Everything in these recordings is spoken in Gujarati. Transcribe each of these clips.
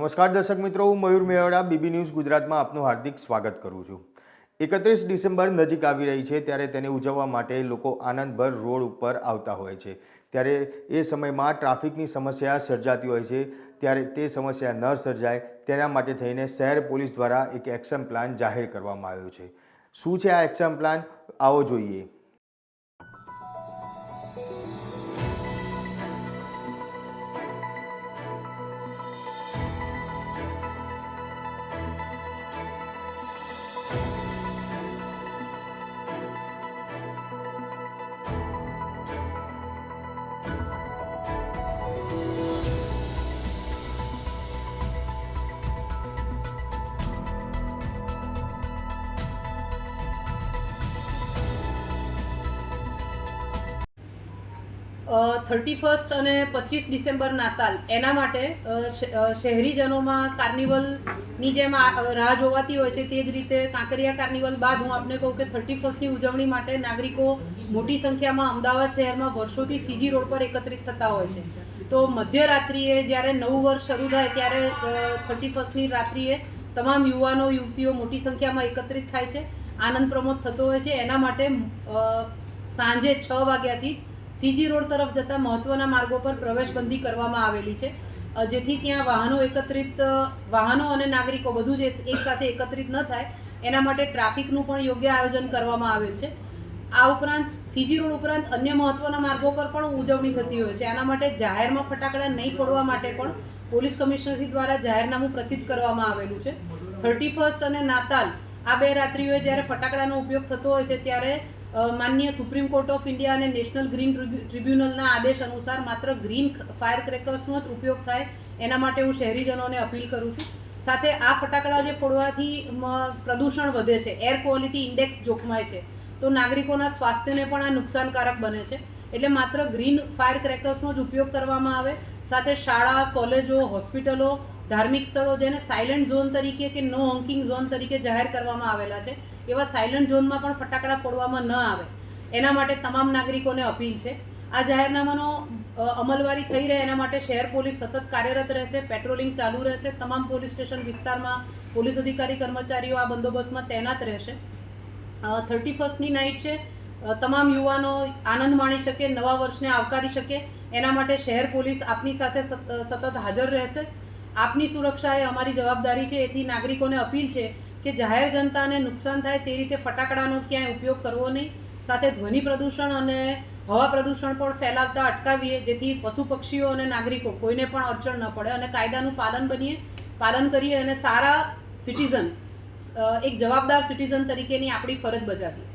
નમસ્કાર દર્શક મિત્રો, હું મયુર મેવાડા, બીબી ન્યૂઝ ગુજરાતમાં આપનું હાર્દિક સ્વાગત કરું છું. એકત્રીસ ડિસેમ્બર નજીક આવી રહી છે, ત્યારે તેને ઉજવવા માટે લોકો આનંદભર રોડ ઉપર આવતા હોય છે. ત્યારે એ સમયમાં ટ્રાફિકની સમસ્યા સર્જાતી હોય છે, ત્યારે તે સમસ્યા ન સર્જાય, તેના માટે થઈને શહેર પોલીસ દ્વારા એક એક્શન પ્લાન જાહેર કરવામાં આવ્યો છે. શું છે આ એક્શન પ્લાન? આવો જોઈએ. થર્ટી ફર્સ્ટ અને પચીસ ડિસેમ્બર નાતાલ. એના માટે શહેરીજનોમાં કાર્નિવલની જેમ રાહ જોવાતી હોય છે, તે જ રીતે કાંકરિયા કાર્નિવલ બાદ હું આપને કહું કે થર્ટી ફર્સ્ટની ઉજવણી માટે નાગરિકો મોટી સંખ્યામાં અમદાવાદ શહેરમાં વર્ષોથી સીજી રોડ પર એકત્રિત થતા હોય છે. તો મધ્યરાત્રિએ જ્યારે નવું વર્ષ શરૂ થાય ત્યારે થર્ટી ફર્સ્ટની રાત્રિએ તમામ યુવાનો, યુવતીઓ મોટી સંખ્યામાં એકત્રિત થાય છે. આનંદ પ્રમોદ થતો હોય છે. એના માટે સાંજે છ વાગ્યાથી સીજી રોડ તરફ જતા મહત્વના માર્ગો પર પ્રવેશબંધી કરવામાં આવેલી છે. જેથી ત્યાં વાહનો એકત્રિત વાહનો અને નાગરિકો બધું જ એક એક સાથે એકત્રિત ન થાય, એના માટે ટ્રાફિકનું પણ યોગ્ય આયોજન કરવામાં આવેલ છે. આ ઉપરાંત, સીજી રોડ ઉપરાંત અન્ય મહત્વના માર્ગો પર પણ ઉજવણી થતી હોય છે. આના માટે જાહેરમાં ફટાકડા નહીં ફોડવા માટે પણ પોલીસ કમિશનરશ્રી દ્વારા જાહેરનામું પ્રસિદ્ધ કરવામાં આવેલું છે. થર્ટી ફર્સ્ટ અને નાતાલ આ બે રાત્રિઓએ જ્યારે ફટાકડાનો ઉપયોગ થતો હોય છે, ત્યારે માનનીય સુપ્રીમ કોર્ટ ઓફ ઇન્ડિયા અને નેશનલ ગ્રીન ટ્રિબ્યુ- ટ્રિબ્યુનલના આદેશ અનુસાર માત્ર ગ્રીન ફાયર ક્રેકર્સનો જ ઉપયોગ થાય. એના માટે હું શહેરીજનોને અપીલ કરું છું. સાથે આ ફટાકડા જે ફોડવાથી પ્રદૂષણ વધે છે, એર ક્વોલિટી ઇન્ડેક્સ જોખમાય છે, તો નાગરિકોના સ્વાસ્થ્યને પણ આ નુકસાનકારક બને છે. એટલે માત્ર ગ્રીન ફાયર ક્રેકર્સનો જ ઉપયોગ કરવામાં આવે. સાથે શાળા, કોલેજો, હોસ્પિટલો, ધાર્મિક સ્થળો જેને સાયલન્ટ ઝોન તરીકે કે નો હોંકિંગ ઝોન તરીકે જાહેર કરવામાં આવેલા છે એવા સાયલન્ટ ઝોનમાં પણ ફટાકડા ફોડવામાં ન આવે. એના માટે તમામ નાગરિકોને અપીલ છે. આ જાહેરનામાનો અમલવારી થઈ રહે એના માટે શહેર પોલીસ સતત કાર્યરત રહેશે પેટ્રોલિંગ ચાલુ રહેશે, તમામ પોલીસ સ્ટેશન વિસ્તારમાં પોલીસ અધિકારી, કર્મચારીઓ આ બંદોબસ્તમાં તૈનાત રહેશે. થર્ટી ફર્સ્ટની નાઇટ છે. તમામ યુવાનો આનંદ માણી શકે, નવા વર્ષને આવકારી શકે. એના માટે શહેર પોલીસ આપની સાથે સતત હાજર રહેશે. આપની સુરક્ષા એ અમારી જવાબદારી છે. એથી નાગરિકોને અપીલ છે કે જાહેર જનતાને નુકસાન થાય તે રીતે ફટાકડાનો ક્યાંય ઉપયોગ કરવો નહીં. સાથે ધ્વનિ પ્રદૂષણ અને હવા પ્રદૂષણ પણ ફેલાવતા અટકાવીએ જેથી પશુ પક્ષીઓ અને નાગરિકો કોઈને પણ અડચણ ન પડે અને કાયદાનું પાલન બનીએ પાલન કરીએ અને સારા સિટીઝન એક જવાબદાર સિટીઝન તરીકેની આપણી ફરજ બજાવીએ.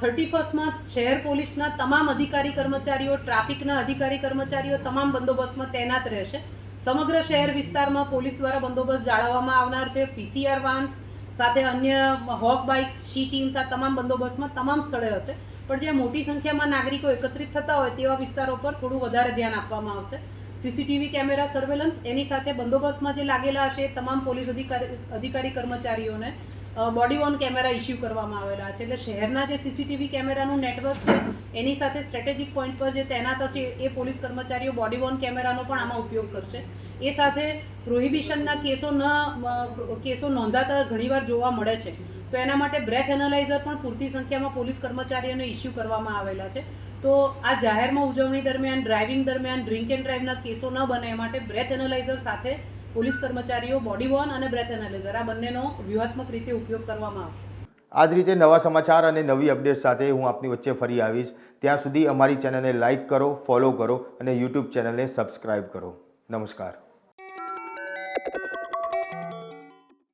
થર્ટી ફર્સ્ટમાં શહેર પોલીસના તમામ અધિકારી કર્મચારીઓ ટ્રાફિકના અધિકારી કર્મચારીઓ તમામ બંદોબસ્તમાં તૈનાત રહેશે. સમગ્ર શહેર વિસ્તારમાં પોલીસ દ્વારા બંદોબસ્ત જાળવવામાં આવનાર છે. પીસીઆર વાન્સ સાથે અન્ય હોક બાઇક્સ શી ટીમ્સ, આ તમામ બંદોબસ્તમાં તમામ સ્થળે હશે. પણ જ્યાં મોટી સંખ્યામાં નાગરિકો એકત્રિત થતા હોય તેવા વિસ્તારો પર થોડું વધારે ધ્યાન આપવામાં આવશે. સીસીટીવી કેમેરા, સર્વેલન્સ એની સાથે બંદોબસ્તમાં જે લાગેલા હશે તમામ પોલીસ અધિકારી અધિકારી કર્મચારીઓને બોડી વોન કેમેરા ઇસ્યુ કરવામાં આવેલા છે. એટલે શહેરના જે સીસીટીવી કેમેરાનું નેટવર્ક છે, એની સાથે સ્ટ્રેટેજિક પોઈન્ટ પર જે તૈનાત હશે એ પોલીસ કર્મચારીઓ બોડી વોન કેમેરાનો પણ આમાં ઉપયોગ કરશે. એ સાથે પ્રોહિબિશનના કેસો ન કેસો નોંધાતા ઘણીવાર જોવા મળે છે. તો એના માટે બ્રેથ એનાલાઇઝર પણ પૂરતી સંખ્યામાં પોલીસ કર્મચારીઓને ઇસ્યુ કરવામાં આવેલા છે. તો આ જાહેરમાં ઉજવણી દરમિયાન ડ્રાઇવિંગ દરમિયાન ડ્રિંક એન્ડ ડ્રાઈવના કેસો ન બને એ માટે બ્રેથ એનાલાઇઝર સાથે પોલીસ કર્મચારીઓ બોડી વોન અને બ્રેથ એનાલિઝર આ બંનેનો વ્યૂહાત્મક રીતે ઉપયોગ કરવામાં આવશે. આ જ રીતે નવા સમાચાર અને નવી અપડેટ સાથે હું આપની વચ્ચે ફરી આવીશ. ત્યાં સુધી અમારી ચેનલને લાઇક કરો, ફોલો કરો અને યુટ્યુબ ચેનલને સબસ્ક્રાઇબ કરો. નમસ્કાર.